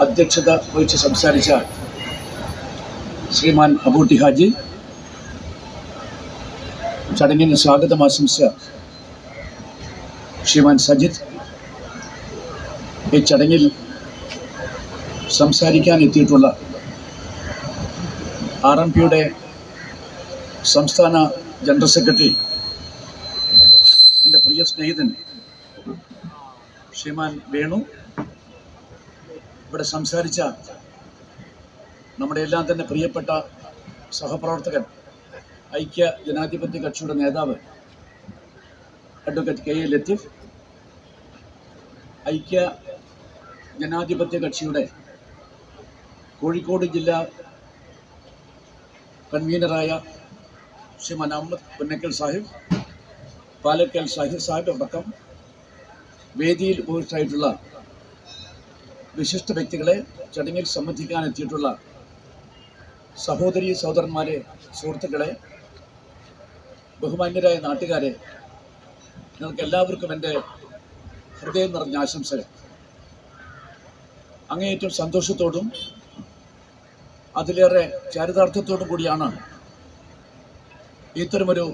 അധ്യക്ഷത വഹിച്ച് സംസാരിച്ച ശ്രീമാൻ അബൂട്ടി ഹാജി ചടങ്ങിന് സ്വാഗതം ആശംസിച്ച ശ്രീമാൻ സജിത്. ഈ ചടങ്ങിൽ സംസാരിക്കാൻ എത്തിയിട്ടുള്ള ആർ എം പിയുടെ സംസ്ഥാന ജനറൽ സെക്രട്ടറി എന്റെ പ്രിയ സ്നേഹിതൻ ശ്രീമാൻ വേണു ഇവിടെ സംസാരിച്ച നമ്മുടെ എല്ലാം തന്നെ പ്രിയപ്പെട്ട സഹപ്രവർത്തകൻ ഐക്യ ജനാധിപത്യ കക്ഷിയുടെ നേതാവ് അഡ്വക്കേറ്റ് കെ എ ലത്തീഫ് ഐക്യ ജനാധിപത്യ കക്ഷിയുടെ കോഴിക്കോട് ജില്ലാ കൺവീനറായ ശ്രീ മനാമത് പുന്നക്കൽ സാഹിബ് പാലക്കൽ സാഹിബ് സാഹിബ് അടക്കം വേദിയിൽ ഉപയോഗിച്ചായിട്ടുള്ള വിശിഷ്ട വ്യക്തികളെ ചടങ്ങിൽ സംബന്ധിക്കാൻ എത്തിയിട്ടുള്ള സഹോദരി സഹോദരന്മാരെ സുഹൃത്തുക്കളെ ബഹുമാന്യരായ നാട്ടുകാരെ നിങ്ങൾക്ക് എല്ലാവർക്കും എന്റെ ഹൃദയം നിറഞ്ഞ ആശംസകൾ. അങ്ങേയറ്റം സന്തോഷത്തോടും അതിലേറെ ചാരിതാർത്ഥ്യത്തോടും കൂടിയാണ് ഇത്തരമൊരു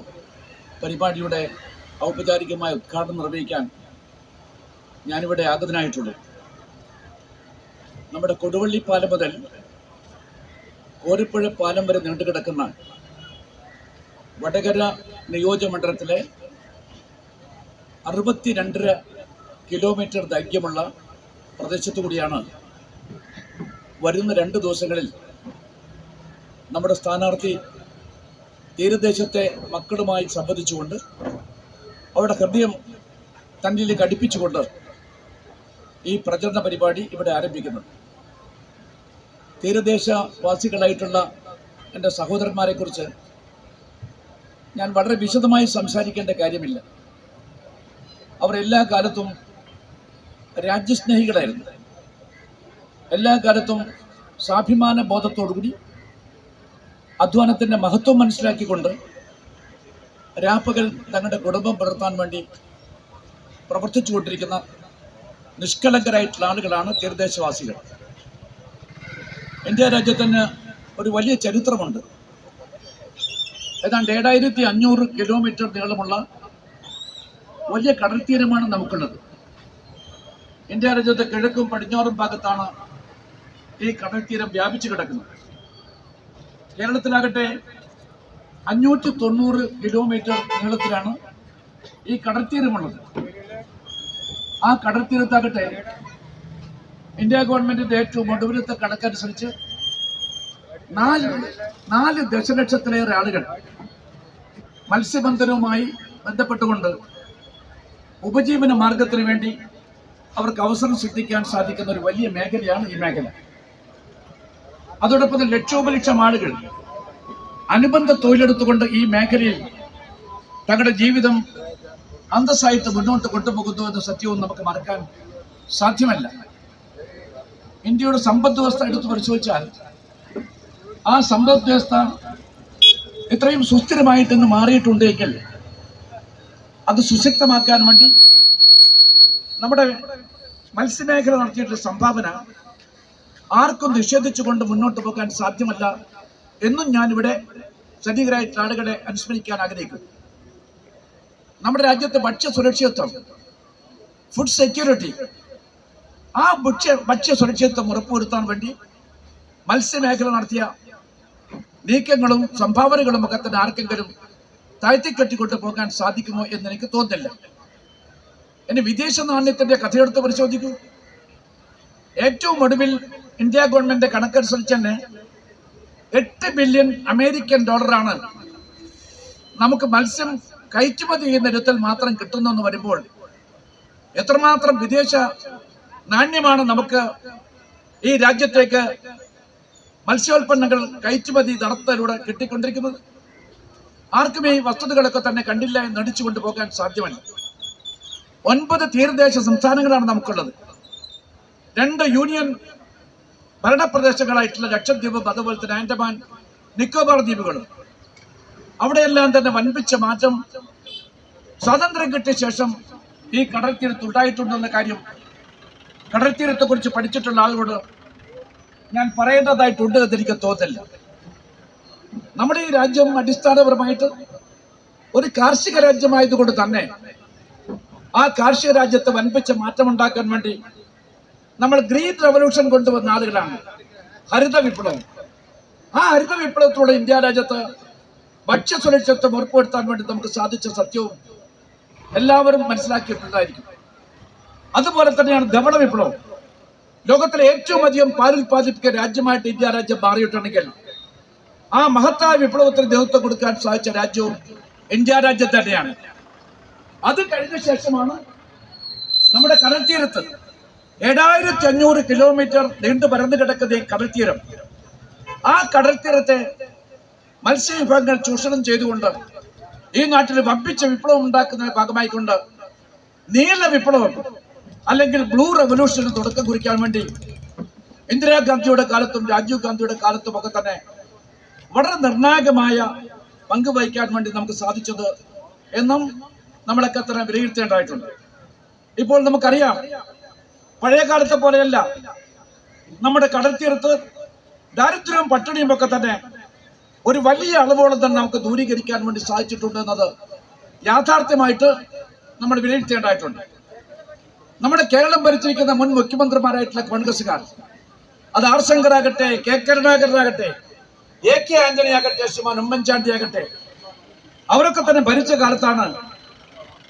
പരിപാടിയുടെ ഔപചാരികമായ ഉദ്ഘാടനം നിർവഹിക്കാൻ ഞാനിവിടെ ആഗതനായിട്ടുള്ളൂ നമ്മുടെ കൊടുവള്ളി പാലം മുതൽ കോരിപ്പുഴ പാലം വരെ നീണ്ടുകിടക്കുന്ന വടകര നിയോജകമണ്ഡലത്തിലെ അറുപത്തിരണ്ടര കിലോമീറ്റർ ദൈർഘ്യമുള്ള പ്രദേശത്തു കൂടിയാണ് വരുന്ന രണ്ട് ദിവസങ്ങളിൽ നമ്മുടെ സ്ഥാനാർത്ഥി തീരദേശത്തെ മക്കളുമായി സംബന്ധിച്ചുകൊണ്ട് അവരുടെ ഹൃദയം തന്നിലേക്ക് അടുപ്പിച്ചുകൊണ്ട് ഈ പ്രചരണ പരിപാടി ഇവിടെ ആരംഭിക്കുന്നത് തീരദേശവാസികളായിട്ടുള്ള എന്റെ സഹോദരന്മാരെക്കുറിച്ച് ഞാൻ വളരെ വിശദമായി സംസാരിക്കേണ്ട കാര്യമില്ല. അവർ എല്ലാ കാലത്തും രാജ്യസ്നേഹികളായിരുന്നു. എല്ലാ കാലത്തും സ്വാഭിമാന ബോധത്തോടുകൂടി അധ്വാനത്തിന്റെ മഹത്വം മനസ്സിലാക്കിക്കൊണ്ട് രാപ്പകൽ തങ്ങളുടെ കുടുംബം പുലർത്താൻ വേണ്ടി പ്രവർത്തിച്ചു കൊണ്ടിരിക്കുന്ന നിഷ്കളങ്കരായിട്ടുള്ള ആളുകളാണ് തീരദേശവാസികൾ. ഇന്ത്യ രാജ്യത്തിന് ഒരു വലിയ ചരിത്രമുണ്ട്. ഏതാണ്ട് ഏഴായിരത്തി അഞ്ഞൂറ് കിലോമീറ്റർ നീളമുള്ള വലിയ കടൽ തീരമാണ് നമുക്കുള്ളത്. ഇന്ത്യ രാജ്യത്തെ കിഴക്കും പടിഞ്ഞാറും ഭാഗത്താണ് ഈ കടൽ തീരം വ്യാപിച്ചു കിടക്കുന്നത്. കേരളത്തിലാകട്ടെ അഞ്ഞൂറ്റി തൊണ്ണൂറ് കിലോമീറ്റർ നീളത്തിലാണ് ഈ കടൽ തീരമുള്ളത് ആ കടൽ തീരത്താകട്ടെ ഇന്ത്യ ഗവൺമെന്റിന്റെ ഏറ്റവും ഒടുവിലത്തെ കണക്കനുസരിച്ച് നാല് നാല് ദശലക്ഷത്തിലേറെ ആളുകൾ മത്സ്യബന്ധനവുമായി ബന്ധപ്പെട്ടുകൊണ്ട് ഉപജീവന മാർഗത്തിന് വേണ്ടി അവർക്ക് അവസരം സൃഷ്ടിക്കാൻ സാധിക്കുന്ന ഒരു വലിയ മേഖലയാണ് ഈ മേഖല. അതോടൊപ്പം ലക്ഷോപലക്ഷം ആളുകൾ അനുബന്ധ തൊഴിലെടുത്തുകൊണ്ട് ഈ മേഖലയിൽ തങ്ങളുടെ ജീവിതം അന്തസ്സായിട്ട് മുന്നോട്ട് കൊണ്ടുപോകുന്നു എന്ന സത്യവും നമുക്ക് മറക്കാൻ സാധ്യമല്ല. ഇന്ത്യയുടെ സമ്പദ് വ്യവസ്ഥ എടുത്തു പരിശോധിച്ചാൽ ആ സമ്പദ് വ്യവസ്ഥ ഇത്രയും സുസ്ഥിരമായിട്ടൊന്ന് മാറിയിട്ടുണ്ടെങ്കിൽ അത് സുശക്തമാക്കാൻ വേണ്ടി നമ്മുടെ മത്സ്യമേഖല നടത്തിയിട്ടുള്ള സംഭാവന ആർക്കും നിഷേധിച്ചുകൊണ്ട് മുന്നോട്ട് പോകാൻ സാധ്യമല്ല എന്നും ഞാനിവിടെ സജീവരായിട്ടുള്ള ആളുകളെ അനുസ്മരിക്കാൻ ആഗ്രഹിക്കുന്നു. നമ്മുടെ രാജ്യത്തെ ഭക്ഷ്യ സുരക്ഷിതത്വം ഫുഡ് സെക്യൂരിറ്റി ആ ഭക്ഷ്യ ഭക്ഷ്യ സുരക്ഷിതത്വം ഉറപ്പുവരുത്താൻ വേണ്ടി മത്സ്യമേഖല നടത്തിയ നീക്കങ്ങളും സംഭാവനകളും ഒക്കെ തന്നെ ആർക്കെങ്കിലും താഴ്ത്തിക്കെട്ടിക്കൊണ്ട് പോകാൻ സാധിക്കുമോ എന്ന് എനിക്ക് തോന്നുന്നില്ല. ഇനി വിദേശ നാണ്യത്തിന്റെ കഥയെടുത്ത് പരിശോധിക്കൂ. ഏറ്റവും ഒടുവിൽ ഇന്ത്യ ഗവൺമെന്റ് കണക്കനുസരിച്ച് തന്നെ എട്ട് ബില്യൺ അമേരിക്കൻ ഡോളറാണ് നമുക്ക് മത്സ്യം കയറ്റുമതി ചെയ്യുന്ന ഇടത്തിൽ മാത്രം കിട്ടുന്നെന്ന് വരുമ്പോൾ എത്രമാത്രം വിദേശ നാണ്യമാണ് നമുക്ക് ഈ രാജ്യത്തേക്ക് മത്സ്യോൽപ്പന്നങ്ങൾ കയറ്റുമതി നടത്തലൂടെ കിട്ടിക്കൊണ്ടിരിക്കുന്നത്. ആർക്കും ഈ വസ്തുതകളൊക്കെ തന്നെ കണ്ടില്ല എന്ന് നടിച്ചു കൊണ്ടുപോകാൻ സാധ്യമല്ല. ഒൻപത് തീരദേശ സംസ്ഥാനങ്ങളാണ് നമുക്കുള്ളത്. രണ്ട് യൂണിയൻ ഭരണപ്രദേശങ്ങളായിട്ടുള്ള ലക്ഷദ്വീപ് അതുപോലെ തന്നെ ആൻഡമാൻ നിക്കോബാർ ദ്വീപുകളും. അവിടെയെല്ലാം തന്നെ വൻപിച്ച മാറ്റം സ്വാതന്ത്ര്യം കിട്ടിയ ശേഷം ഈ കടൽ തീരത്ത് ഉണ്ടായിട്ടുണ്ടെന്ന കാര്യം കടൽത്തീരത്തെ കുറിച്ച് പഠിച്ചിട്ടുള്ള ആളുകളോട് ഞാൻ പറയേണ്ടതായിട്ടുണ്ട് എന്ന് എനിക്ക് തോന്നില്ല നമ്മുടെ ഈ രാജ്യം അടിസ്ഥാനപരമായിട്ട് ഒരു കാർഷിക രാജ്യമായതുകൊണ്ട് തന്നെ ആ കാർഷിക രാജ്യത്ത് വൻപിച്ച മാറ്റമുണ്ടാക്കാൻ വേണ്ടി നമ്മൾ ഗ്രീൻ റവല്യൂഷൻ കൊണ്ടുവന്ന ആളുകളാണ്. ഹരിത വിപ്ലവം. ആ ഹരിത വിപ്ലവത്തിലൂടെ ഇന്ത്യ രാജ്യത്ത് ഭക്ഷ്യ സുരക്ഷത്വം ഉറപ്പുവരുത്താൻ വേണ്ടി നമുക്ക് സാധിച്ച സത്യവും എല്ലാവരും മനസ്സിലാക്കിയിട്ടുണ്ടായിരിക്കും അതുപോലെ തന്നെയാണ് ധവള വിപ്ലവം. ലോകത്തിലെ ഏറ്റവും അധികം പാൽ ഉൽപ്പാദിപ്പിക്കുന്ന രാജ്യമായിട്ട് ഇന്ത്യ രാജ്യം മാറിയിട്ടുണ്ടെങ്കിൽ ആ മഹത്തായ വിപ്ലവത്തിന് നേതൃത്വം കൊടുക്കാൻ സാധിച്ച രാജ്യവും ഇന്ത്യ രാജ്യം തന്നെയാണ്. അത് കഴിഞ്ഞ ശേഷമാണ് നമ്മുടെ കടൽത്തീരത്ത് ഏഴായിരത്തി അഞ്ഞൂറ് കിലോമീറ്റർ നീണ്ടു പരന്നു കിടക്കുന്ന ഈ കടൽത്തീരം തീരം. ആ കടൽത്തീരത്തെ മത്സ്യവിഭവങ്ങൾ ചൂഷണം ചെയ്തുകൊണ്ട് ഈ നാട്ടിൽ വമ്പിച്ച വിപ്ലവം ഉണ്ടാക്കുന്ന ഭാഗമായിക്കൊണ്ട് നീല വിപ്ലവം അല്ലെങ്കിൽ ബ്ലൂ റെവല്യൂഷന് തുടക്കം കുറിക്കാൻ വേണ്ടി ഇന്ദിരാഗാന്ധിയുടെ കാലത്തും രാജീവ് ഗാന്ധിയുടെ കാലത്തും ഒക്കെ തന്നെ വളരെ നിർണായകമായ പങ്ക് വഹിക്കാൻ വേണ്ടി നമുക്ക് സാധിച്ചത് എന്നും നമ്മളൊക്കെ തന്നെ വിലയിരുത്തേണ്ടതായിട്ടുണ്ട്. ഇപ്പോൾ നമുക്കറിയാം പഴയ കാലത്തെ പോലെയല്ല നമ്മുടെ കടൽ തീരത്ത് ദാരിദ്ര്യവും പട്ടിണിയും ഒക്കെ തന്നെ ഒരു വലിയ അളവോളം തന്നെ നമുക്ക് ദൂരീകരിക്കാൻ വേണ്ടി സാധിച്ചിട്ടുണ്ട് എന്നത് യാഥാർത്ഥ്യമായിട്ട് നമ്മൾ വിലയിരുത്തേണ്ടതായിട്ടുണ്ട്. നമ്മുടെ കേരളം ഭരിച്ചിരിക്കുന്ന മുൻ മുഖ്യമന്ത്രിമാരായിട്ടുള്ള കോൺഗ്രസ്സുകാർ. അത് ആർ ശങ്കറാകട്ടെ കെ കരുണാകരനാകട്ടെ എ കെ ആന്റണി ആകട്ടെ ശ്രീമാൻ ഉമ്മൻചാണ്ടി ആകട്ടെ അവരൊക്കെ തന്നെ ഭരിച്ച കാലത്താണ്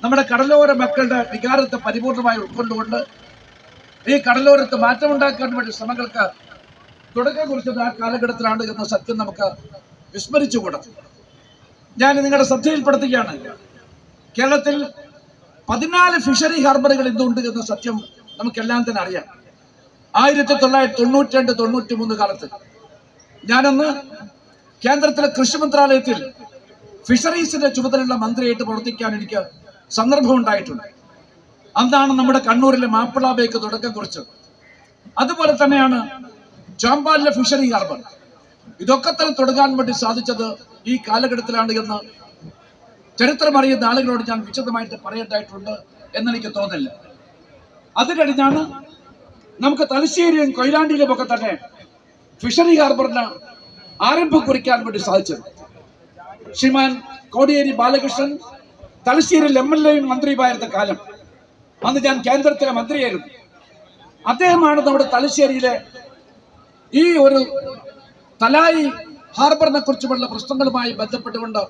നമ്മുടെ കടലോര മക്കളുടെ വികാരത്തെ പരിപൂർണമായി ഉൾക്കൊണ്ടുകൊണ്ട് ഈ കടലോരത്ത് മാറ്റമുണ്ടാക്കാൻ വേണ്ടി ശ്രമങ്ങൾക്ക് തുടക്കം കുറിച്ചത് ആ കാലഘട്ടത്തിലാണ് എന്ന സത്യം നമുക്ക് വിസ്മരിച്ചുകൂടാ. ഞാൻ നിങ്ങളുടെ ശ്രദ്ധയിൽപ്പെടുത്തുകയാണ്. കേരളത്തിൽ പതിനാല് ഫിഷറി ഹാർബറുകൾ ഇന്നുണ്ട് എന്ന സത്യം നമുക്കെല്ലാം തന്നെ അറിയാം. ആയിരത്തി തൊള്ളായിരത്തി തൊണ്ണൂറ്റി രണ്ട് തൊണ്ണൂറ്റി മൂന്ന് കാലത്ത് ഞാനന്ന് കേന്ദ്രത്തിലെ കൃഷി മന്ത്രാലയത്തിൽ ഫിഷറീസിന്റെ ചുമതലയുള്ള മന്ത്രിയായിട്ട് പ്രവർത്തിക്കാൻ എനിക്ക് സന്ദർഭം ഉണ്ടായിട്ടുണ്ട്. അന്നാണ് നമ്മുടെ കണ്ണൂരിലെ മാപ്പിള ബേക്ക് തുടക്കം കുറിച്ചത്. അതുപോലെ തന്നെയാണ് ചാമ്പാലിലെ ഫിഷറി ഹാർബർ ഇതൊക്കെ തന്നെ തുടങ്ങാൻ വേണ്ടി സാധിച്ചത് ഈ കാലഘട്ടത്തിലാണ് എന്ന് ചരിത്രം അറിയുന്ന ആളുകളോട് ഞാൻ വിശദമായിട്ട് പറയേണ്ടതായിട്ടുണ്ട് എന്നെനിക്ക് തോന്നില്ല അത് കഴിഞ്ഞാണ് നമുക്ക് തലശ്ശേരിയും കൊയിലാണ്ടിയിലും ഒക്കെ തന്നെ ഫിഷറി ഹാർബറിന് ആരംഭം കുറിക്കാൻ വേണ്ടി സാധിച്ചത്. ശ്രീമാൻ കോടിയേരി ബാലകൃഷ്ണൻ തലശ്ശേരിയിൽ എം എൽ എയും മന്ത്രിയുമായിരുന്ന കാലം. അന്ന് ഞാൻ കേന്ദ്രത്തിലെ മന്ത്രിയായിരുന്നു. അദ്ദേഹമാണ് നമ്മുടെ തലശ്ശേരിയിലെ ഈ ഒരു തലായി ഹാർബറിനെ കുറിച്ചുമുള്ള പ്രശ്നങ്ങളുമായി ബന്ധപ്പെട്ടുകൊണ്ട്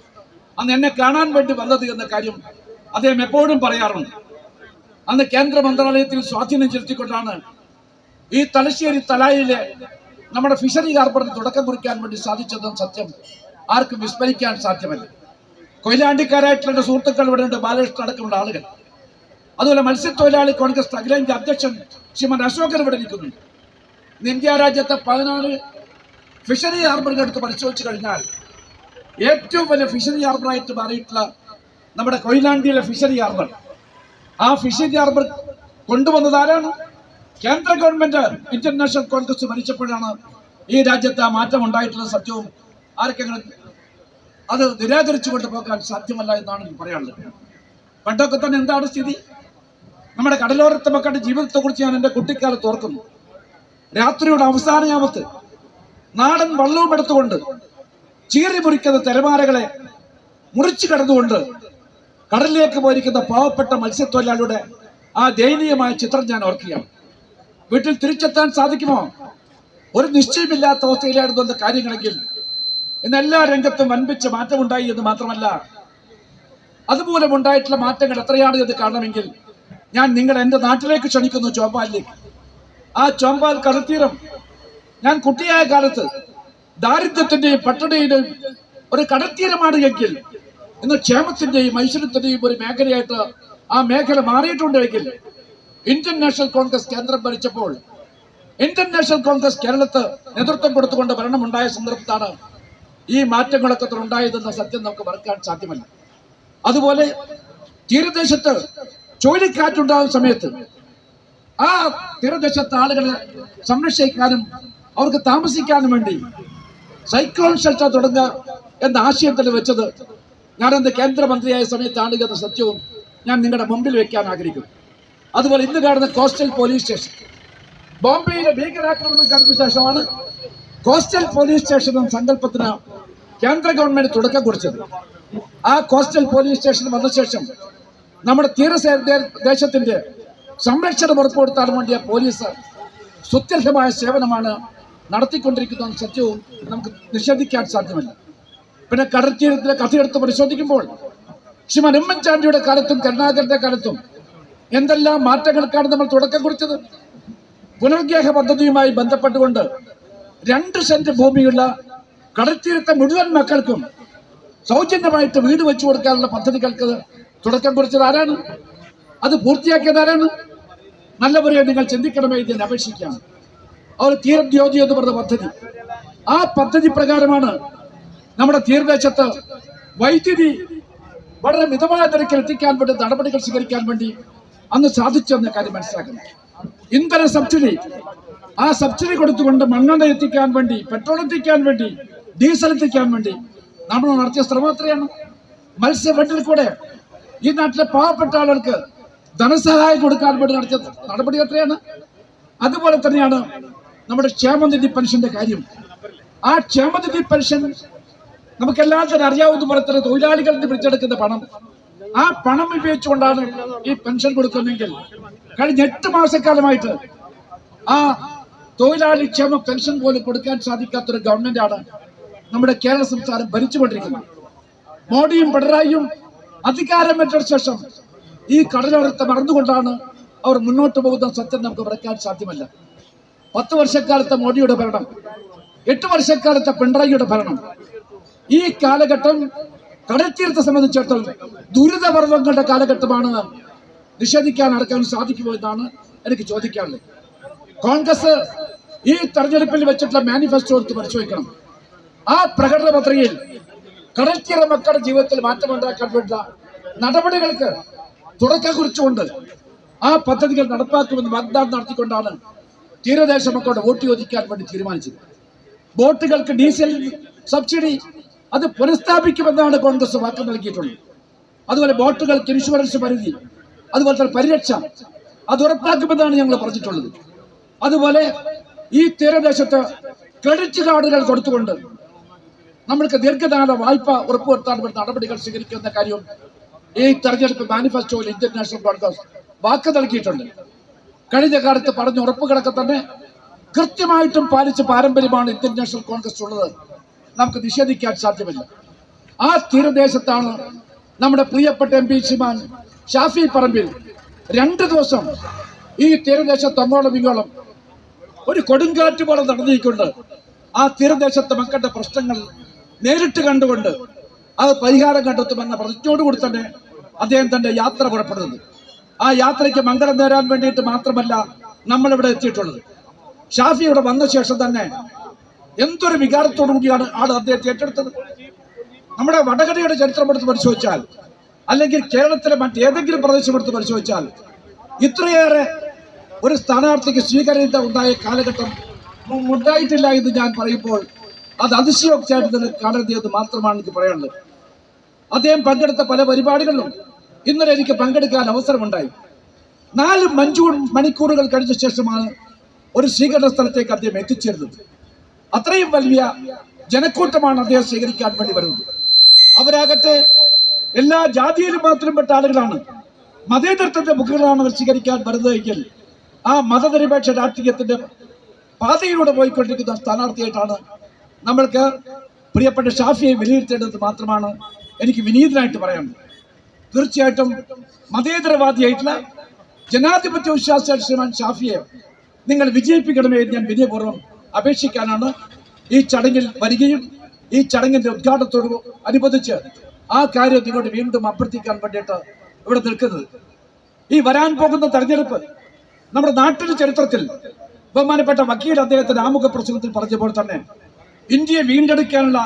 അന്ന് എന്നെ കാണാൻ വേണ്ടി വന്നത് എന്ന കാര്യം അദ്ദേഹം എപ്പോഴും പറയാറുണ്ട്. അന്ന് കേന്ദ്ര മന്ത്രാലയത്തിൽ സ്വാധീനം ചെലുത്തിക്കൊണ്ടാണ് ഈ തലശ്ശേരി തലായിലെ നമ്മുടെ ഫിഷറി ഹാർബറിന് തുടക്കം കുറിക്കാൻ വേണ്ടി സാധിച്ചതും സത്യം ആർക്കും വിസ്മരിക്കാൻ സാധ്യമല്ല. കൊയിലാണ്ടിക്കാരായിട്ടുള്ള സുഹൃത്തുക്കൾ ഇവിടെ ഉണ്ട് ബാലകൃഷ്ണൻ അടക്കമുള്ള ആളുകൾ. അതുപോലെ മത്സ്യത്തൊഴിലാളി കോൺഗ്രസ് അഖിലേന്ത്യാ അധ്യക്ഷൻ ശ്രീമൻ അശോകൻ ഇവിടെ നിൽക്കുന്നു ഇന്ത്യ രാജ്യത്തെ പതിനാല് ഫിഷറി ഹാർബറുകൾ എടുത്ത് പരിശോധിച്ചു കഴിഞ്ഞാൽ ഏറ്റവും വലിയ ഫിഷറി ഹാർബറായിട്ട് മാറിയിട്ടുള്ള നമ്മുടെ കൊയിലാണ്ടിയിലെ ഫിഷറി ഹാർബർ ആ ഫിഷറി ഹാർബർ കൊണ്ടുവന്നത് ആരാണ്? കേന്ദ്ര ഗവൺമെന്റ് ഇന്റർനാഷണൽ കോൺഗ്രസ് ഭരിച്ചപ്പോഴാണ് ഈ രാജ്യത്ത് ആ മാറ്റം ഉണ്ടായിട്ടുള്ള സത്യവും. ആർക്കെങ്കിലും അത് നിരാകരിച്ചു പോകാൻ സാധ്യമല്ല എന്നാണ് എനിക്ക് പറയാനുള്ളത്. പണ്ടൊക്കെ തന്നെ എന്താണ് സ്ഥിതി? നമ്മുടെ കടലോരത്തെ മക്കളുടെ ജീവിതത്തെക്കുറിച്ച് ഞാൻ എന്റെ കുട്ടിക്കാലത്ത് ഓർക്കുന്നു. രാത്രിയുടെ അവസാന യാമത്ത് നാടൻ വള്ളവും എടുത്തുകൊണ്ട് ചീറി മുറിക്കുന്ന തിരമാലകളെ മുറിച്ചു കടന്നുകൊണ്ട് കടലിലേക്ക് പോയിരിക്കുന്ന പാവപ്പെട്ട മത്സ്യത്തൊഴിലാളിയുടെ ആ ദയനീയമായ ചിത്രം ഞാൻ ഓർക്കുകയാണ്. വീട്ടിൽ തിരിച്ചെത്താൻ സാധിക്കുമോ? ഒരു നിശ്ചയമില്ലാത്ത അവസ്ഥയിലായിരുന്നു എന്ന കാര്യങ്ങളെങ്കിൽ. ഇന്ന് എല്ലാ രംഗത്തും വൻപിച്ച മാറ്റമുണ്ടായി എന്ന് മാത്രമല്ല അതുമൂലം ഉണ്ടായിട്ടുള്ള മാറ്റങ്ങൾ എത്രയാണ് എന്ന് കാണണമെങ്കിൽ ഞാൻ നിങ്ങൾ എന്റെ നാട്ടിലേക്ക് ക്ഷണിക്കുന്നു ചോമ്പാലിലേക്ക്. ആ ചോമ്പാൽ കടൽത്തീരം ഞാൻ കുട്ടിയായ കാലത്ത് ദാരിദ്ര്യത്തിന്റെയും പട്ടിണിയുടെയും ഒരു കടത്തീരമാണ് എങ്കിൽ ഇന്ന് ക്ഷേമത്തിന്റെയും ഐശ്വര്യത്തിന്റെയും ഒരു മേഖലയായിട്ട് ആ മേഖല മാറിയിട്ടുണ്ടെങ്കിൽ ഇന്ത്യൻ നാഷണൽ കോൺഗ്രസ് കേന്ദ്രം ഭരിച്ചപ്പോൾ ഇന്ത്യൻ നാഷണൽ കോൺഗ്രസ് കേരളത്ത് നേതൃത്വം കൊടുത്തുകൊണ്ട് ഭരണമുണ്ടായ സന്ദർഭത്താണ് ഈ മാറ്റങ്ങളൊക്കെ ഉണ്ടായതെന്ന സത്യം നമുക്ക് മറക്കാൻ സാധ്യമല്ല. അതുപോലെ തീരദേശത്ത് ചുഴലിക്കാറ്റുണ്ടാകുന്ന സമയത്ത് ആ തീരദേശത്തെ ആളുകളെ സംരക്ഷിക്കാനും അവർക്ക് താമസിക്കാനും വേണ്ടി സൈക്ലോൺ ഷെൽട്ടർ തുടങ്ങുക എന്ന ആശയത്തിൽ വെച്ചത് ഞാനെന്ത് കേന്ദ്രമന്ത്രിയായ സമയത്താണ് എന്ന സത്യവും ഞാൻ നിങ്ങളുടെ മുമ്പിൽ വെക്കാൻ ആഗ്രഹിക്കുന്നു. അതുപോലെ ഇന്ന് കാണുന്ന കോസ്റ്റൽ പോലീസ് സ്റ്റേഷൻ ബോംബെയിലെ ഭീകരാക്രമണം കണ്ട ശേഷമാണ് കോസ്റ്റൽ പോലീസ് സ്റ്റേഷൻ എന്ന സങ്കല്പത്തിന് കേന്ദ്ര ഗവൺമെന്റ് തുടക്കം കുറിച്ചത്. ആ കോസ്റ്റൽ പോലീസ് സ്റ്റേഷൻ വന്ന ശേഷം നമ്മുടെ തീരദേശത്തിന്റെ സംരക്ഷണം ഉറപ്പുവരുത്താൻ വേണ്ടിയ പോലീസ് സുത്യർഹമായ സേവനമാണ് നടത്തിക്കൊണ്ടിരിക്കുന്ന സത്യവും നമുക്ക് നിഷേധിക്കാൻ സാധ്യമല്ല. പിന്നെ കടൽത്തീരത്തിലെ കഥയെടുത്ത് പരിശോധിക്കുമ്പോൾ ശ്രീമാൻ ഉമ്മൻചാണ്ടിയുടെ കാലത്തും കരുണാകരന്റെ കാലത്തും എന്തെല്ലാം മാറ്റങ്ങൾക്കാണ് നമ്മൾ തുടക്കം കുറിച്ചത്? പുനർഗേഹ പദ്ധതിയുമായി ബന്ധപ്പെട്ടുകൊണ്ട് രണ്ട് സെന്റ് ഭൂമിയുള്ള കടൽത്തീരത്തെ മുഴുവൻ മക്കൾക്കും സൗജന്യമായിട്ട് വീട് വെച്ചു കൊടുക്കാനുള്ള പദ്ധതികൾക്ക് തുടക്കം കുറിച്ചത് ആരാണ്? അത് പൂർത്തിയാക്കിയത് ആരാണ്? നല്ലവരെ നിങ്ങൾ ചിന്തിക്കണമേ ഇതിനെ അപേക്ഷിക്കാം അവർ തീരദ്യോതി എന്ന് പറഞ്ഞ പദ്ധതി. ആ പദ്ധതി പ്രകാരമാണ് നമ്മുടെ തീരദേശത്ത് വൈദ്യുതി വളരെ മിതമായ നിരക്കിൽ എത്തിക്കാൻ വേണ്ടി നടപടികൾ സ്വീകരിക്കാൻ വേണ്ടി അന്ന് സാധിച്ചു എന്ന കാര്യം മനസ്സിലാക്കണം ഇന്ധന സബ്സിഡി ആ സബ്സിഡി കൊടുത്തുകൊണ്ട് മണ്ണെണ്ണ എത്തിക്കാൻ വേണ്ടി പെട്രോൾ എത്തിക്കാൻ വേണ്ടി ഡീസൽ എത്തിക്കാൻ വേണ്ടി നമ്മൾ നടത്തിയ ശ്രമം എത്രയാണ് മത്സ്യബന്ധത്തിൽ കൂടെ ഈ നാട്ടിലെ പാവപ്പെട്ട ആളുകൾക്ക് ധനസഹായം കൊടുക്കാൻ വേണ്ടി നടത്തിയ നടപടി എത്രയാണ് അതുപോലെ തന്നെയാണ് നമ്മുടെ ക്ഷേമനിധി പെൻഷന്റെ കാര്യം. ആ ക്ഷേമനിധി പെൻഷൻ നമുക്ക് എല്ലാത്തിനും അറിയാവുന്ന പോലെ തന്നെ തൊഴിലാളികളിൽ പിടിച്ചെടുക്കുന്ന പണം. ആ പണം ഉപയോഗിച്ചുകൊണ്ടാണ് ഈ പെൻഷൻ കൊടുക്കുന്നതെങ്കിൽ കഴിഞ്ഞ എട്ട് മാസക്കാലമായിട്ട് ആ തൊഴിലാളി ക്ഷേമ പെൻഷൻ പോലും കൊടുക്കാൻ സാധിക്കാത്തൊരു ഗവൺമെന്റാണ് നമ്മുടെ കേരള സംസ്ഥാനം ഭരിച്ചുകൊണ്ടിരിക്കുന്നത്. മോഡിയും പിണറായിയും അധികാരമേറ്റ ശേഷം ഈ കടലോരത്തെ മറന്നുകൊണ്ടാണ് അവർ മുന്നോട്ട് പോകുന്ന സത്യം നമുക്ക് മറക്കാൻ സാധ്യമല്ല. പത്ത് വർഷക്കാലത്തെ മോഡിയുടെ ഭരണം എട്ട് വർഷക്കാലത്തെ പിണറായിയുടെ ഭരണം. ഈ കാലഘട്ടം കടൽത്തീരത്തെ സംബന്ധിച്ചിടത്തോളം ദുരിതപർവങ്ങളുടെ കാലഘട്ടമാണ് നിഷേധിക്കാൻ അടക്കാൻ സാധിക്കുമോ എന്നാണ് എനിക്ക് ചോദിക്കാനുള്ളത്. കോൺഗ്രസ് ഈ തെരഞ്ഞെടുപ്പിൽ വെച്ചിട്ടുള്ള മാനിഫെസ്റ്റോ എടുത്ത് പരിശോധിക്കണം. ആ പ്രകടന പത്രികയിൽ കടൽത്തീര മക്കളുടെ ജീവിതത്തിൽ മാറ്റമുണ്ടാക്കാൻ വേണ്ട നടപടികൾക്ക് തുടക്കം കുറിച്ചുകൊണ്ട് ആ പദ്ധതികൾ നടപ്പാക്കുമെന്ന് വാഗ്ദാനം നടത്തിക്കൊണ്ടാണ് തീരദേശ മക്കളുടെ വോട്ട് ചോദിക്കാൻ വേണ്ടി തീരുമാനിച്ചത് ബോട്ടുകൾക്ക് ഡീസൽ സബ്സിഡി അത് പുനഃസ്ഥാപിക്കുമെന്നാണ് കോൺഗ്രസ് വാക്ക് നൽകിയിട്ടുള്ളത്. അതുപോലെ ബോട്ടുകൾക്ക് ഇൻഷുറൻസ് പരിധി അതുപോലെ തന്നെ പരിരക്ഷ അത് ഉറപ്പാക്കുമെന്നാണ് ഞങ്ങൾ പറഞ്ഞിട്ടുള്ളത്. അതുപോലെ ഈ തീരദേശത്ത് ക്രെഡിറ്റ് കാർഡുകൾ കൊടുത്തുകൊണ്ട് നമ്മൾക്ക് ദീർഘകാല വായ്പ ഉറപ്പുവരുത്താൻ നടപടികൾ സ്വീകരിക്കുന്ന കാര്യവും ഈ തെരഞ്ഞെടുപ്പ് മാനിഫെസ്റ്റോയിൽ ഇന്ത്യൻ നാഷണൽ കോൺഗ്രസ് വാക്ക് നൽകിയിട്ടുണ്ട്. കഴിഞ്ഞ കാലത്ത് പറഞ്ഞ ഉറപ്പുകളൊക്കെ തന്നെ കൃത്യമായിട്ടും പാലിച്ച പാരമ്പര്യമാണ് ഇന്ത്യൻ നാഷണൽ കോൺഗ്രസ് ഉള്ളത്. നമുക്ക് നിഷേധിക്കാൻ സാധ്യമല്ല. ആ തീരദേശത്താണ് നമ്മുടെ പ്രിയപ്പെട്ട എം പി ശ്രീമാൻ ഷാഫി പറമ്പിൽ രണ്ട് ദിവസം ഈ തീരദേശത്ത് അങ്ങോളം ഇങ്ങോളം ഒരു കൊടുങ്കാറ്റ് പോലെ നടന്നിരിക്കൊണ്ട് ആ തീരദേശത്തെ മക്കളുടെ പ്രശ്നങ്ങൾ നേരിട്ട് കണ്ടുകൊണ്ട് അത് പരിഹാരം കണ്ടെത്തുമെന്ന പ്രതിജ്ഞയോടുകൂടി തന്നെ അദ്ദേഹം തന്റെ യാത്ര പുറപ്പെടുന്നത്. ആ യാത്രയ്ക്ക് മംഗളം നേരാൻ വേണ്ടിയിട്ട് മാത്രമല്ല നമ്മൾ ഇവിടെ എത്തിയിട്ടുള്ളത്. ഷാഫി ഇവിടെ വന്ന ശേഷം തന്നെ എന്തൊരു വികാരത്തോടു കൂടിയാണ് ആൾ അദ്ദേഹത്തെ ഏറ്റെടുത്തത്. നമ്മുടെ വടകരയുടെ ചരിത്രം എടുത്ത് പരിശോധിച്ചാൽ അല്ലെങ്കിൽ കേരളത്തിലെ മറ്റേതെങ്കിലും പ്രദേശം എടുത്ത് പരിശോധിച്ചാൽ ഇത്രയേറെ ഒരു സ്ഥാനാർത്ഥിക്ക് സ്വീകാര്യത ഉണ്ടായ കാലഘട്ടം ഉണ്ടായിട്ടില്ല എന്ന് ഞാൻ പറയുമ്പോൾ അത് അതിശയോക്തിയായിട്ട് തന്നെ കാണരുതെന്ന് മാത്രമാണ് എനിക്ക് പറയാനുള്ളത്. അദ്ദേഹം പങ്കെടുത്ത പല പരിപാടികളിലും ഇന്നലെ എനിക്ക് പങ്കെടുക്കാൻ അവസരമുണ്ടായി. നാല് മഞ്ചൂർ മണിക്കൂറുകൾ കഴിഞ്ഞ ശേഷമാണ് ഒരു സ്വീകരണ സ്ഥലത്തേക്ക് അദ്ദേഹം എത്തിച്ചേരുന്നത് അത്രയും വലിയ ജനക്കൂട്ടമാണ് അദ്ദേഹം സ്വീകരിക്കാൻ വേണ്ടി വരുന്നത്. അവരാകട്ടെ എല്ലാ ജാതിയിലും മാത്രം പെട്ട ആളുകളാണ്. മതേതരത്വത്തിന്റെ മുഖങ്ങളാണ് അവർ സ്വീകരിക്കാൻ വരുന്നതെങ്കിൽ ആ മതനിരപേക്ഷ രാഷ്ട്രീയത്തിന്റെ പാതയിലൂടെ പോയിക്കൊണ്ടിരിക്കുന്ന സ്ഥാനാർത്ഥിയായിട്ടാണ് നമ്മൾക്ക് പ്രിയപ്പെട്ട ഷാഫിയെ വിലയിരുത്തേണ്ടത് മാത്രമാണ് എനിക്ക് വിനീതനായിട്ട് പറയാനുള്ളത്. തീർച്ചയായിട്ടും മതേതരവാദിയായിട്ടുള്ള ജനാധിപത്യ വിശ്വാസ ശ്രീമാൻ ഷാഫിയെ നിങ്ങൾ വിജയിപ്പിക്കണമേ എന്ന് ഞാൻ വിനയപൂർവം അപേക്ഷിക്കാനാണ്. ഈ ചടങ്ങിൽ വരികയും ഈ ചടങ്ങിന്റെ ഉദ്ഘാടനത്തോട് അനുബന്ധിച്ച് ആ കാര്യം നിങ്ങളോട് വീണ്ടും അഭ്യർത്ഥിക്കാൻ വേണ്ടിയിട്ട് ഇവിടെ നിൽക്കുന്നത്. ഈ വരാൻ പോകുന്ന തെരഞ്ഞെടുപ്പ് നമ്മുടെ നാട്ടിലെ ചരിത്രത്തിൽ ബഹുമാനപ്പെട്ട വക്കീൽ അദ്ദേഹത്തിന്റെ ആമുഖ പ്രസംഗത്തിൽ പറഞ്ഞപ്പോൾ തന്നെ ഇന്ത്യയെ വീണ്ടെടുക്കാനുള്ള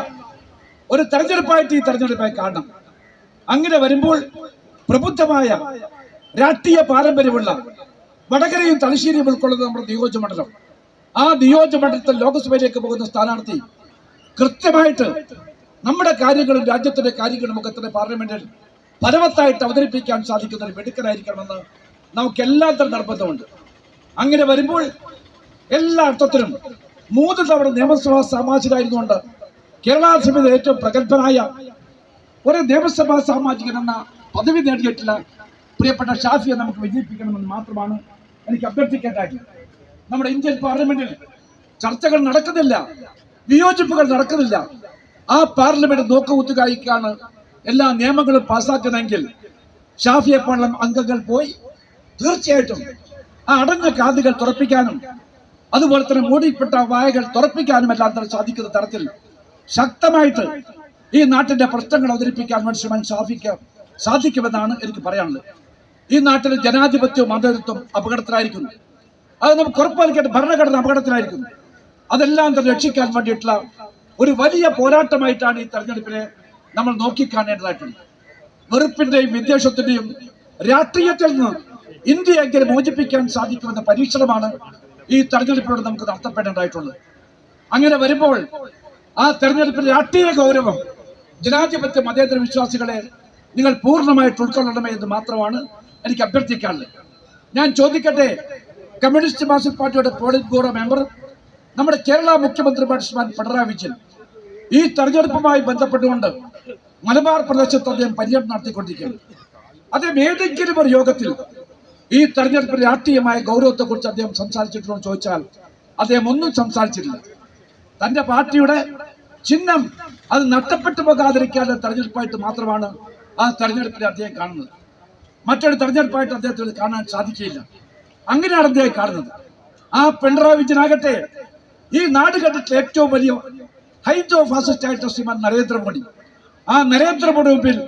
ഒരു തെരഞ്ഞെടുപ്പായിട്ട് ഈ തെരഞ്ഞെടുപ്പായി കാണണം. അങ്ങനെ വരുമ്പോൾ പ്രബുദ്ധമായ രാഷ്ട്രീയ പാരമ്പര്യമുള്ള വടകരയും തലശ്ശേരിയും ഉൾക്കൊള്ളുന്ന നമ്മുടെ നിയോജക മണ്ഡലം. ആ നിയോജക മണ്ഡലത്തിൽ ലോക്സഭയിലേക്ക് പോകുന്ന സ്ഥാനാർത്ഥി കൃത്യമായിട്ട് നമ്മുടെ കാര്യങ്ങളും രാജ്യത്തിന്റെ കാര്യങ്ങളും ഒക്കെ തന്നെ പാർലമെന്റിൽ ഫലവത്തായിട്ട് അവതരിപ്പിക്കാൻ സാധിക്കുന്ന ഒരു മിടുക്കനായിരിക്കണമെന്ന് നമുക്ക് എല്ലാത്തരം നിർബന്ധമുണ്ട്. അങ്ങനെ വരുമ്പോൾ എല്ലാ അർത്ഥത്തിലും മൂന്ന് തവണ നിയമസഭാ സാമാജികായിരുന്നുകൊണ്ട് കേരള സമിതി ഏറ്റവും പ്രഗത്ഭനായ ഒരു ദേവസഭാ സാമാജികൻ എന്ന പദവി നേടിയിട്ടുള്ള പ്രിയപ്പെട്ട ഷാഫിയെ നമുക്ക് വിജയിപ്പിക്കണമെന്ന് മാത്രമാണ് എനിക്ക് അഭ്യർത്ഥിക്കേണ്ടത്. നമ്മുടെ ഇന്ത്യൻ പാർലമെന്റിൽ ചർച്ചകൾ നടക്കുന്നില്ല വിയോജിപ്പുകൾ നടക്കുന്നില്ല. ആ പാർലമെന്റ് നോക്കുകുത്തുകായിക്കാണ് എല്ലാ നിയമങ്ങളും പാസ്സാക്കുന്നതെങ്കിൽ ഷാഫിയെ പോലുള്ള അംഗങ്ങൾ പോയി തീർച്ചയായിട്ടും ആ അടഞ്ഞ കാതുകൾ തുറപ്പിക്കാനും അതുപോലെ തന്നെ മൂടിപ്പെട്ട വായകൾ തുറപ്പിക്കാനും എല്ലാം സാധിക്കുന്ന തരത്തിൽ ശക്തമായിട്ട് ഈ നാട്ടിന്റെ പ്രശ്നങ്ങൾ അവതരിപ്പിക്കാൻ വേണ്ടി ശ്രമം സാധിക്കാം സാധിക്കുമെന്നാണ് എനിക്ക് പറയാനുള്ളത്. ഈ നാട്ടിലെ ജനാധിപത്യവും മതേതത്വം അപകടത്തിലായിരിക്കുന്നു. അത് നമുക്ക് ഉറപ്പായിരിക്കേണ്ട ഭരണഘടന അപകടത്തിലായിരിക്കുന്നു. അതെല്ലാം തന്നെ രക്ഷിക്കാൻ വേണ്ടിയിട്ടുള്ള ഒരു വലിയ പോരാട്ടമായിട്ടാണ് ഈ തെരഞ്ഞെടുപ്പിനെ നമ്മൾ നോക്കിക്കാണേണ്ടതായിട്ടുള്ളത് വെറുപ്പിന്റെയും വിദ്വേഷത്തിന്റെയും രാഷ്ട്രീയത്തിൽ നിന്ന് ഇന്ത്യ എങ്ങനെ മോചിപ്പിക്കാൻ സാധിക്കുമെന്ന പരീക്ഷണമാണ് ഈ തെരഞ്ഞെടുപ്പിലൂടെ നമുക്ക് നടത്തപ്പെടേണ്ടതായിട്ടുള്ളത്. അങ്ങനെ വരുമ്പോൾ ആ തെരഞ്ഞെടുപ്പിന്റെ രാഷ്ട്രീയ ഗൗരവം ജനാധിപത്യ മതേതര വിശ്വാസികളെ നിങ്ങൾ പൂർണമായിട്ട് ഉൾക്കൊള്ളണമേ എന്ന് മാത്രമാണ് എനിക്ക് അഭ്യർത്ഥിക്കാനുള്ളത്. ഞാൻ ചോദിക്കട്ടെ കമ്മ്യൂണിസ്റ്റ് മാർക്സിസ്റ്റ് പാർട്ടിയുടെ പോളിറ്റ് ബ്യൂറോ മെമ്പർ നമ്മുടെ കേരള മുഖ്യമന്ത്രി ശ്രീമാൻ പിണറായി വിജയൻ ഈ തെരഞ്ഞെടുപ്പുമായി ബന്ധപ്പെട്ടുകൊണ്ട് മലബാർ പ്രദേശത്ത് അദ്ദേഹം പര്യടനം നടത്തിക്കൊണ്ടിരിക്കുകയാണ്. അദ്ദേഹം ഏതെങ്കിലും ഒരു യോഗത്തിൽ ഈ തെരഞ്ഞെടുപ്പിന്റെ രാഷ്ട്രീയമായ ഗൗരവത്തെക്കുറിച്ച് അദ്ദേഹം സംസാരിച്ചിട്ടുണ്ടോ ചോദിച്ചാൽ അദ്ദേഹം ഒന്നും സംസാരിച്ചിട്ടില്ല. തന്റെ പാർട്ടിയുടെ ചിഹ്നം അത് നഷ്ടപ്പെട്ടു പോകാതിരിക്കാതെ തെരഞ്ഞെടുപ്പായിട്ട് മാത്രമാണ് ആ തെരഞ്ഞെടുപ്പിനെ അദ്ദേഹം കാണുന്നത്. മറ്റൊരു തെരഞ്ഞെടുപ്പായിട്ട് അദ്ദേഹത്തിന് കാണാൻ സാധിക്കില്ല അങ്ങനെയാണ് അദ്ദേഹം കാണുന്നത്. ആ പിണറായി വിജയനാകട്ടെ ഈ നാട് കണ്ടിട്ട് ഏറ്റവും വലിയ ഹൈദോ ഫാസിസ്റ്റ് ആയിട്ട് ശ്രീമാൻ നരേന്ദ്രമോദി. ആ നരേന്ദ്രമോദി മുമ്പിൽ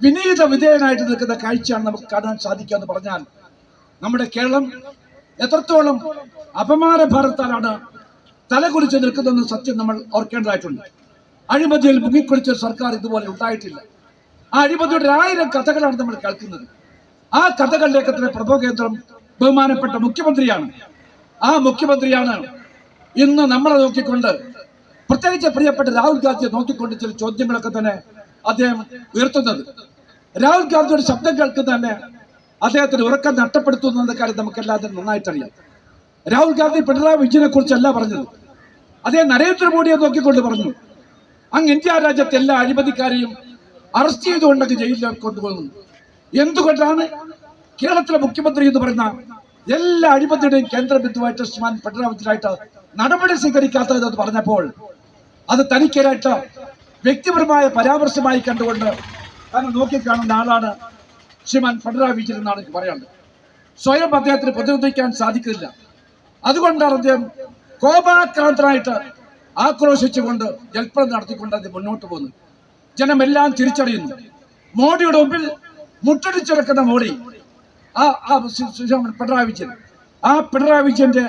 വിനീത വിധേയനായിട്ട് നിൽക്കുന്ന കാഴ്ചയാണ് നമുക്ക് കാണാൻ സാധിക്കുക എന്ന് പറഞ്ഞാൽ നമ്മുടെ കേരളം എത്രത്തോളം അപമാന ഭാരത്താലാണ് തലകുലിച്ച് നിൽക്കുന്നതെന്ന് സത്യം നമ്മൾ ഓർക്കേണ്ടതായിട്ടുണ്ട്. അഴിമതിയിൽ മുങ്ങിക്കുളിച്ച സർക്കാർ ഇതുപോലെ ഉണ്ടായിട്ടില്ല. ആ അഴിമതിയുടെ ആയിരം കഥകളാണ് നമ്മൾ കേൾക്കുന്നത്. ആ കഥകളിലേക്ക് തന്നെ പ്രഭുകേന്ദ്രം ബഹുമാനപ്പെട്ട മുഖ്യമന്ത്രിയാണ്. ആ മുഖ്യമന്ത്രിയാണ് ഇന്ന് നമ്മളെ നോക്കിക്കൊണ്ട് പ്രത്യേകിച്ച് പ്രിയപ്പെട്ട രാഹുൽ ഗാന്ധിയെ നോക്കിക്കൊണ്ട് ചില ചോദ്യങ്ങളൊക്കെ തന്നെ അദ്ദേഹം ഉയർത്തുന്നത്. രാഹുൽ ഗാന്ധിയുടെ ശബ്ദം കേൾക്കുന്ന തന്നെ അദ്ദേഹത്തിന് ഉറക്കം നഷ്ടപ്പെടുത്തുന്ന കാര്യം നമുക്ക് എല്ലാവരും നന്നായിട്ടറിയാം. രാഹുൽ ഗാന്ധി പിണറായി വിജയനെ കുറിച്ചല്ല പറഞ്ഞത്. അദ്ദേഹം നരേന്ദ്രമോദിയെ നോക്കിക്കൊണ്ട് പറഞ്ഞു. അങ്ങ് ഇന്ത്യ രാജ്യത്തെ എല്ലാ അഴിമതിക്കാരെയും അറസ്റ്റ് ചെയ്തുകൊണ്ടൊക്കെ ജയിലിലേക്ക് കൊണ്ടുപോകുന്നു. എന്തുകൊണ്ടാണ് കേരളത്തിലെ മുഖ്യമന്ത്രി എന്ന് പറയുന്ന എല്ലാ അഴിമതിയുടെയും കേന്ദ്ര ബിന്ദുവായിട്ട് ശ്രീമാൻ പിണറായി നടപടി സ്വീകരിക്കാത്തത് എന്ന് പറഞ്ഞപ്പോൾ അത് തനിക്കെതിരായിട്ട് വ്യക്തിപരമായ പരാമർശമായി കണ്ടുകൊണ്ട് തന്നെ നോക്കിക്കാണുന്ന ആളാണ് ശ്രീമാൻ പിണറായി വിജയൻ എന്നാണ് എനിക്ക് പറയാനുള്ളത്. സ്വയം അദ്ദേഹത്തിന് പ്രതിരോധിക്കാൻ സാധിക്കില്ല അതുകൊണ്ടാണ് അദ്ദേഹം കോപാക്രാന്തനായിട്ട് ആക്രോശിച്ചുകൊണ്ട് ജൽപ്പനം നടത്തിക്കൊണ്ട് അത് മുന്നോട്ട് പോകുന്നു ജനമെല്ലാം തിരിച്ചറിയുന്നു. മോഡിയുടെ മുമ്പിൽ മുട്ടടിച്ചിറക്കുന്ന മോഡി ആ ആ പിണറായി വിജയൻ. ആ പിണറായി വിജയന്റെ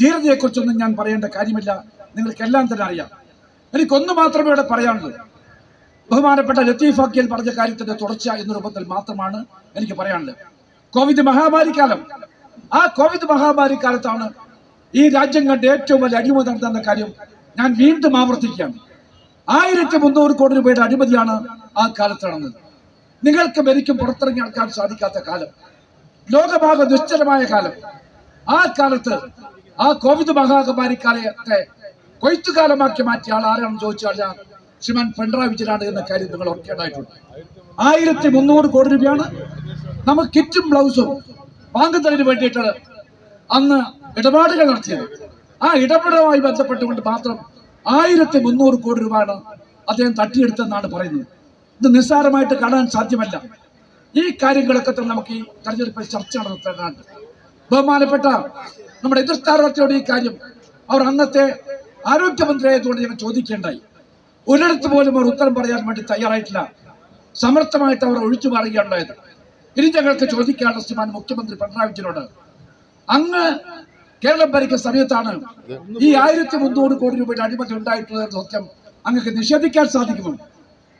ധീരതയെക്കുറിച്ചൊന്നും ഞാൻ പറയേണ്ട കാര്യമില്ല. നിങ്ങൾക്കെല്ലാം തന്നെ അറിയാം. എനിക്കൊന്നു മാത്രമേ ഇവിടെ പറയാനുള്ളൂ. ബഹുമാനപ്പെട്ട ലത്തീഫ് അക്കിയൽ പറഞ്ഞ കാര്യത്തിന്റെ തുടർച്ച എന്ന രൂപത്തിൽ മാത്രമാണ് എനിക്ക് പറയാനുള്ളത്. കോവിഡ് മഹാമാരി കാലം ആ കോവിഡ് മഹാമാരി കാലത്താണ് ഈ രാജ്യം കണ്ട ഏറ്റവും വലിയ അടിമതി നടത്തുന്ന കാര്യം ഞാൻ വീണ്ടും ആവർത്തിക്കുകയാണ്. ആയിരത്തി മുന്നൂറ് കോടി രൂപയുടെ അഴിമതിയാണ് ആ കാലത്ത് നടന്നത് നിങ്ങൾക്ക് എനിക്കും പുറത്തിറങ്ങി നടക്കാൻ സാധിക്കാത്ത കാലം ലോകമാകെ ദുശ്ചരമായ കാലം. ആ കാലത്ത് ആ കോവിഡ് മഹാമാരി കാലത്തെ കൊയ്ത്തുകാലമാക്കി മാറ്റിയ ആൾ ആരാണെന്ന് ചോദിച്ചാൽ ഞാൻ ശ്രീമാൻ പിണറായി വിജയനാണ് എന്ന കാര്യം നിങ്ങൾ ഓർക്കേണ്ടതായിട്ടുണ്ട്. ആയിരത്തി മുന്നൂറ് കോടി രൂപയാണ്. നമുക്ക് കിറ്റും ബ്ലൗസും വാങ്ങുന്നതിന് വേണ്ടിയിട്ട് അന്ന് ഇടപാടുകൾ നടത്തിയത്. ആ ഇടപെടലുമായി ബന്ധപ്പെട്ടുകൊണ്ട് മാത്രം ആയിരത്തി മുന്നൂറ് കോടി രൂപയാണ് അദ്ദേഹം തട്ടിയെടുത്തെന്നാണ് പറയുന്നത്. ഇത് നിസ്സാരമായിട്ട് കാണാൻ സാധ്യമല്ല. ഈ കാര്യങ്ങളൊക്കെ തന്നെ നമുക്ക് ഈ തെരഞ്ഞെടുപ്പിൽ ചർച്ച നടത്തേണ്ടതാണ് ബഹുമാനപ്പെട്ട നമ്മുടെ എതിർ സ്ഥാനാർത്ഥിയോട് ഈ കാര്യം അവർ അന്നത്തെ ആരോഗ്യമന്ത്രിയായതുകൊണ്ട് ഞങ്ങൾ ചോദിക്കേണ്ടായി. ഒരിടത്ത് പോലും അവർ ഉത്തരം പറയാൻ വേണ്ടി തയ്യാറായിട്ടില്ല. സമർത്ഥമായിട്ട് അവർ ഒഴിച്ചു മാറുകയുണ്ടായത് ഇനി ഞങ്ങൾക്ക് ചോദിക്കാനുള്ള ശ്രീമാൻ മുഖ്യമന്ത്രി പിണറായി വിജയനോട്. അങ്ങ് കേരളം ഭരിക്കുന്ന സമയത്താണ് ഈ ആയിരത്തി മുന്നൂറ് കോടി രൂപയുടെ അഴിമതി ഉണ്ടായിട്ടുള്ളത് സത്യം അങ്ങക്ക് നിഷേധിക്കാൻ സാധിക്കുമോ?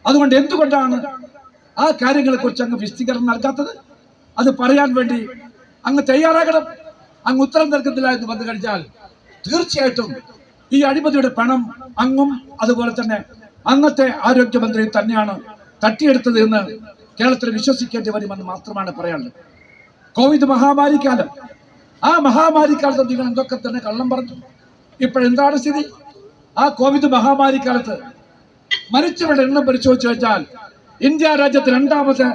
അതുകൊണ്ട് എന്തുകൊണ്ടാണ് ആ കാര്യങ്ങളെ കുറിച്ച് അങ്ങ് വിശദീകരണം നൽകാത്തത്? അത് പറയാൻ വേണ്ടി അങ്ങ് തയ്യാറാകണം. അങ്ങ് ഉത്തരം നൽകുന്നില്ല എന്ന് വന്നു കഴിഞ്ഞാൽ തീർച്ചയായിട്ടും ഈ അഴിമതിയുടെ പണം അങ്ങും അതുപോലെ തന്നെ അന്നത്തെ ആരോഗ്യമന്ത്രി തന്നെയാണ് തട്ടിയെടുത്തത് എന്ന് കേരളത്തിൽ വിശ്വസിക്കേണ്ടി വരുമെന്ന് മാത്രമാണ് പറയാനുള്ളത്. കോവിഡ് മഹാമാരി കാലം ആ മഹാമാരി കാലത്ത് നിങ്ങൾ എന്തൊക്കെ തന്നെ കള്ളം പറഞ്ഞു? ഇപ്പോഴെന്താണ് സ്ഥിതി? ആ കോവിഡ് മഹാമാരി കാലത്ത് മരിച്ചവരുടെ എണ്ണം പരിശോധിച്ചു വെച്ചാൽ ഇന്ത്യ രാജ്യത്ത് രണ്ടാമത്തെ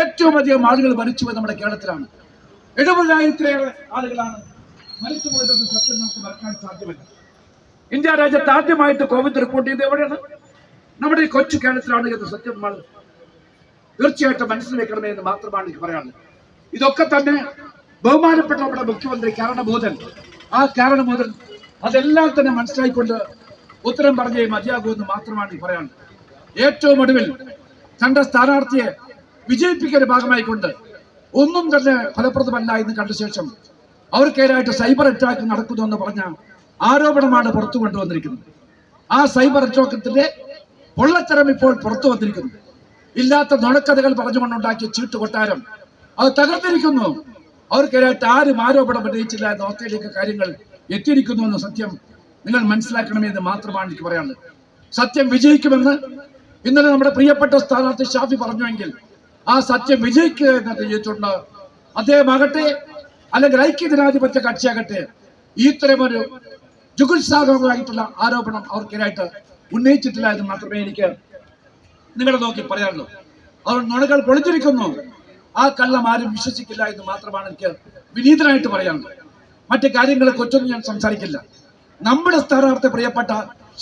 ഏറ്റവും അധികം ആളുകൾ മരിച്ചുപോയത് നമ്മുടെ കേരളത്തിലാണ്. എഴുപതിനായിരത്തിലേറെ ആളുകളാണ് മരിച്ചുപോയതെന്ന് സത്യം നമുക്ക് മറക്കാൻ സാധ്യമല്ല. ഇന്ത്യ രാജ്യത്ത് ആദ്യമായിട്ട് കോവിഡ് റിപ്പോർട്ട് ചെയ്ത് എവിടെയാണ്? നമ്മുടെ ഈ കൊച്ചു കേരളത്തിലാണ് എന്ന് സത്യം നമ്മൾ മനസ്സിൽ വെക്കണമേ എന്ന് മാത്രമാണ് എനിക്ക് പറയാനുള്ളത്. ഇതൊക്കെ തന്നെ ബഹുമാനപ്പെട്ട നമ്മുടെ മുഖ്യമന്ത്രി കാരണബോധൻ. ആ കാരണബോധൻ അതെല്ലാം തന്നെ മനസ്സിലായിക്കൊണ്ട് ഉത്തരം പറഞ്ഞേ മതിയാകൂ എന്ന് മാത്രമാണ് എനിക്ക് പറയാനുള്ളത്. ഏറ്റവും ഒടുവിൽ തന്റെ സ്ഥാനാർത്ഥിയെ വിജയിപ്പിക്കുന്ന ഭാഗമായിക്കൊണ്ട് ഒന്നും തന്നെ ഫലപ്രദമല്ല എന്ന് കണ്ട ശേഷം അവർക്കേതായിട്ട് സൈബർ അറ്റാക്ക് നടക്കുന്നു എന്ന് പറഞ്ഞ ആരോപണമാണ് പുറത്തു കൊണ്ടുവന്നിരിക്കുന്നത്. ആ സൈബർ അറ്റാക്കത്തിന്റെ പൊള്ളത്തരം ഇപ്പോൾ പുറത്തു വന്നിരിക്കുന്നു. ഇല്ലാത്ത നുണക്കഥകൾ പറഞ്ഞുകൊണ്ടുണ്ടാക്കിയ ചീട്ട് കൊട്ടാരം. അത് തകർന്നിരിക്കുന്നു. അവർക്കെതിരായിട്ട് ആരും ആരോപണം ഉന്നയിച്ചില്ല എന്ന അവസ്ഥയിലേക്ക് കാര്യങ്ങൾ എത്തിയിരിക്കുന്നു എന്ന സത്യം നിങ്ങൾ മനസ്സിലാക്കണമെന്ന് മാത്രമാണ് എനിക്ക് പറയാനുള്ളത്. സത്യം വിജയിക്കുമെന്ന് ഇന്നലെ നമ്മുടെ പ്രിയപ്പെട്ട സ്ഥാനാർത്ഥി ഷാഫി പറഞ്ഞുവെങ്കിൽ ആ സത്യം വിജയിക്കുക എന്ന് ചെയ്തിട്ടുണ്ട് അദ്ദേഹമാകട്ടെ അല്ലെങ്കിൽ ഐക്യ ജനാധിപത്യ കക്ഷിയാകട്ടെ ഇത്തരമൊരു ജുഗുത്സാഹമായിട്ടുള്ള ആരോപണം അവർക്കെതിരായിട്ട് ഉന്നയിച്ചിട്ടില്ല എന്ന് മാത്രമേ എനിക്ക് നിങ്ങളെ നോക്കി പറയാനുള്ളൂ അവർ നുണകൾ പൊളിച്ചിരിക്കുന്നു ആ കള്ളം ആരും വിശ്വസിക്കില്ല എന്ന് മാത്രമാണ് എനിക്ക് വിനീതനായിട്ട് പറയാനുള്ളത്. മറ്റു കാര്യങ്ങളെ കുറിച്ചൊന്നും ഞാൻ സംസാരിക്കില്ല. നമ്മുടെ സ്ഥാനാർത്ഥി പ്രിയപ്പെട്ട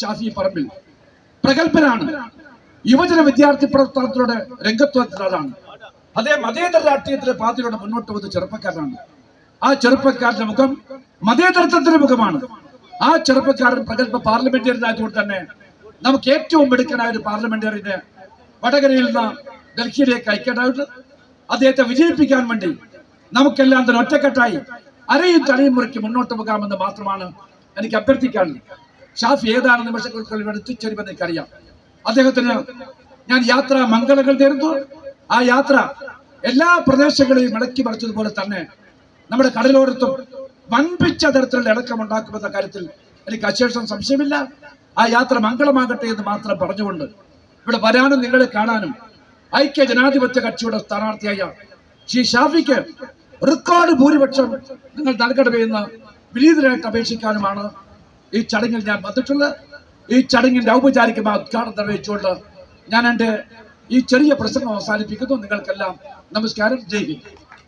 ഷാഫി പറമ്പിൽ പ്രഗത്ഭനാണ്. യുവജന വിദ്യാർത്ഥി പ്രവർത്തനത്തിലൂടെ രംഗത്ത് അതേ മതേതര രാഷ്ട്രീയത്തിലെ പാർട്ടിയുടെ മുന്നോട്ട് വന്ന ചെറുപ്പക്കാരനാണ്. ആ ചെറുപ്പക്കാരന്റെ മുഖം മതേതരത്വത്തിന്റെ മുഖമാണ്. ആ ചെറുപ്പക്കാരൻ പ്രഗത്ഭ പാർലമെന്റേറിയൻ ആയതുകൊണ്ട് തന്നെ നമുക്ക് ഏറ്റവും മിടുക്കനായ ഒരു പാർലമെന്റേറിയനെ വടകരയിൽ നിന്ന് ഡൽഹിയിലേക്ക് അയക്കേണ്ടതുണ്ട് അദ്ദേഹത്തെ വിജയിപ്പിക്കാൻ വേണ്ടി നമുക്കെല്ലാം തന്നെ ഒറ്റക്കെട്ടായി അരയും തലയും മുറിക്ക് മുന്നോട്ട് പോകാമെന്ന് മാത്രമാണ് എനിക്ക് അഭ്യർത്ഥിക്കാനുള്ളത് ഷാഫി ഏതാണ് നിമിഷങ്ങൾക്കുള്ളിൽ എത്തിച്ചേരുമെന്ന് എനിക്കറിയാം. അദ്ദേഹത്തിന് ഞാൻ യാത്ര മംഗളങ്ങൾ നേരുന്നു. ആ യാത്ര എല്ലാ പ്രദേശങ്ങളെയും ഇടക്കി മറിച്ചതുപോലെ തന്നെ നമ്മുടെ കടലോരത്തും വൻപിച്ച തരത്തിലുള്ള ഇളക്കമുണ്ടാക്കുമെന്ന കാര്യത്തിൽ എനിക്ക് അശേഷം സംശയമില്ല. ആ യാത്ര മംഗളമാകട്ടെ എന്ന് മാത്രം പറഞ്ഞുകൊണ്ട് ഇവിടെ വരാനും നിങ്ങളെ കാണാനും ഐക്യ ജനാധിപത്യ കക്ഷിയുടെ സ്ഥാനാർത്ഥിയായ ശ്രീ ഷാഫിക്ക് റെക്കോർഡ് ഭൂരിപക്ഷം നിങ്ങൾ നൽകണമെന്ന് വിനീതനായിട്ട് അപേക്ഷിക്കാനുമാണ് ഈ ചടങ്ങിൽ ഞാൻ വന്നിട്ടുള്ളത്. ഈ ചടങ്ങിന്റെ ഔപചാരികമായ ഉദ്ഘാടനം നിർവഹിച്ചുകൊണ്ട് ഞാൻ എന്റെ ഈ ചെറിയ പ്രസംഗം അവസാനിപ്പിക്കുന്നു. നിങ്ങൾക്കെല്ലാം നമസ്കാരം. ജയ് ഹിന്ദ്.